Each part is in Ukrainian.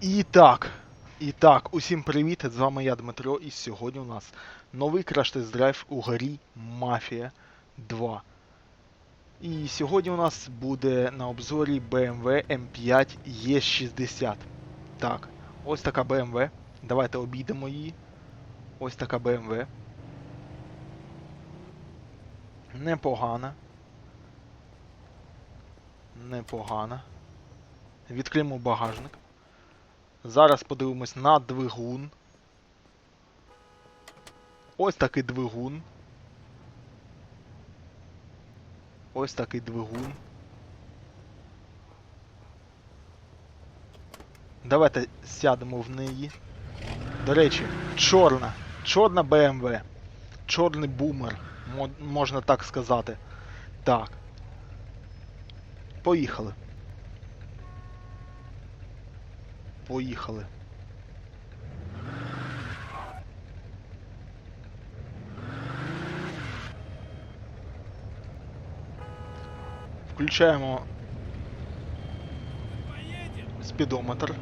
І так, і так, усім привіт! З вами я Дмитро, і сьогодні у нас новий краш-тест драйв у горі Мафія 2. І сьогодні у нас буде на обзорі BMW M5 E60. Так, ось така BMW. Давайте обійдемо її. Ось така BMW. Непогана. Непогана. Відкриємо багажник. Зараз подивимось на двигун. Ось такий двигун. Ось такий двигун. Давайте сядемо в неї. До речі, чорна. Чорна BMW. Чорний бумер. Можна так сказати. Так. Поїхали. Поїхали. Включаємо спідометр.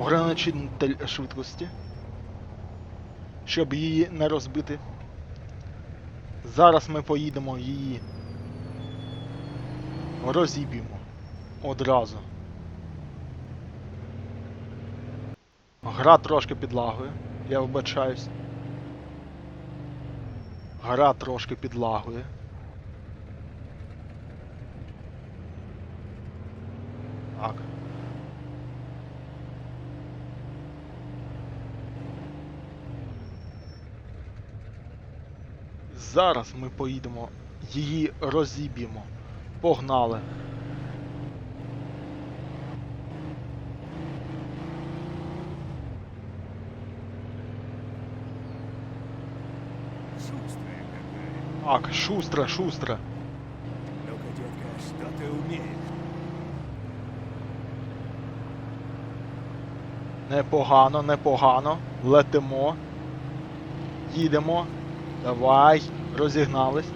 Ограничитель швидкості. Щоб її не розбити. Зараз ми поїдемо її. Розіб'ємо. Одразу. Гра трошки підлагує, я вибачаюсь. Гра трошки підлагує. Так. Зараз ми поїдемо, її розіб'ємо. Погнали. Шустрая какая. Так, шустро, шустро. Ну-ка, детка, что ты умеешь? Непогано, непогано. Летимо. Їдемо. Давай. Розігнались.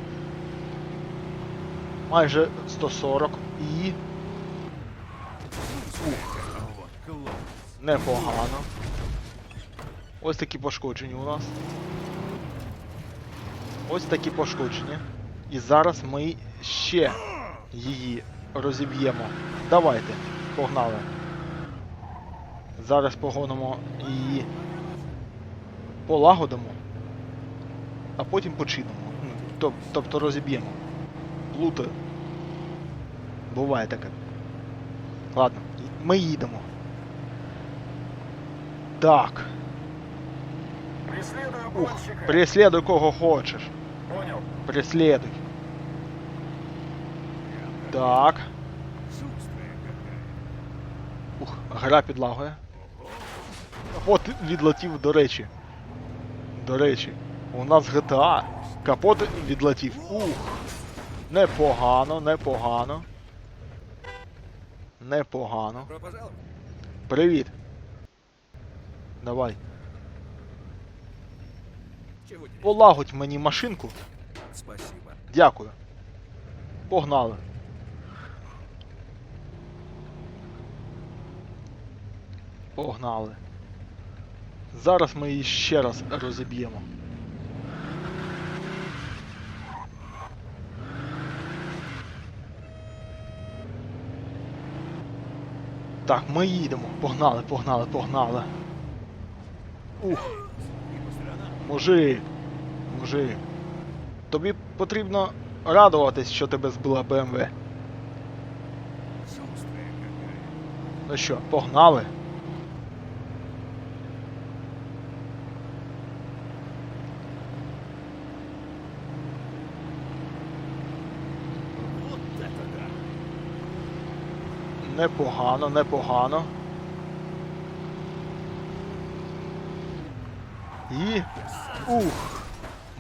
Майже 140 і класс. непогано. Ось такі пошкодження у нас. Ось такі пошкодження. І зараз ми ще її розіб'ємо. Давайте, погнали. Зараз погонимо її. Полагодимо. А потім починимо. Ну, тоб- Тобто розіб'ємо. Плутаю. Буває таке. Ладно, ми їдемо. Так. Преследую Ух, преследуй кого хочеш. Понял. Преследуй. Так. Ух, гра підлагує. Капот відлетів, до речі. До речі, у нас GTA. Капот відлетів. Ух. Непогано, непогано. Непогано. Привіт. Давай. Полагодь мені машинку. Спасибо. Дякую. Погнали. Погнали. Зараз ми її ще раз розіб'ємо. Так, ми їдемо. Погнали, погнали, погнали. Ух. Мужик, мужик. Тобі потрібно радуватись, що тебе збила БМВ. Ну що, погнали? Непогано, непогано. І. Ух!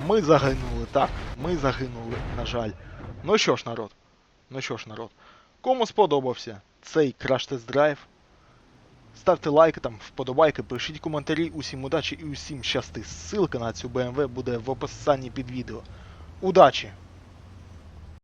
Ми загинули, так. Ми загинули, на жаль. Ну що ж, народ. Ну що ж, народ. Кому сподобався цей краш-тест драйв? Ставте лайки там, вподобайки, пишіть коментарі, усім удачі і усім щасти. Ссылка на цю BMW буде в описанні під відео. Удачі!